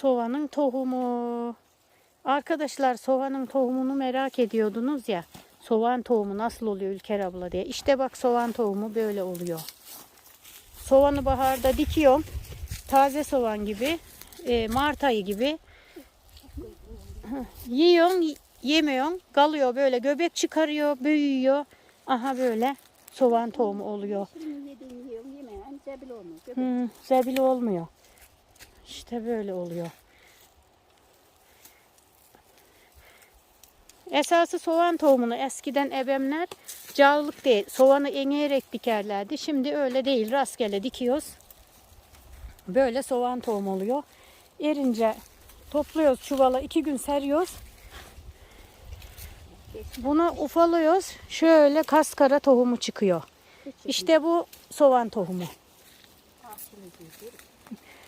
Soğanın tohumu. Arkadaşlar soğanın tohumunu merak ediyordunuz ya. Soğan tohumu nasıl oluyor Ülker abla diye. İşte bak soğan tohumu böyle oluyor. Soğanı baharda dikiyorum. Taze soğan gibi. E, Mart ayı gibi. Heh, Yiyorsun, y- yemiyorsun. Kalıyor böyle göbek çıkarıyor, büyüyor. Aha böyle soğan tohumu oluyor. Şimdi yediğini yiyorum yemeyen zebil olmuyor. Hmm, zebil olmuyor. İşte böyle oluyor. Esası soğan tohumunu eskiden ebemler cağlık değil, soğanı eğerek dikerlerdi. Şimdi öyle değil, rastgele dikiyoruz. Böyle soğan tohumu oluyor. Erince topluyoruz çuvala, iki gün seriyoruz. Bunu ufalıyoruz. Şöyle kaskara tohumu çıkıyor. İşte bu soğan tohumu.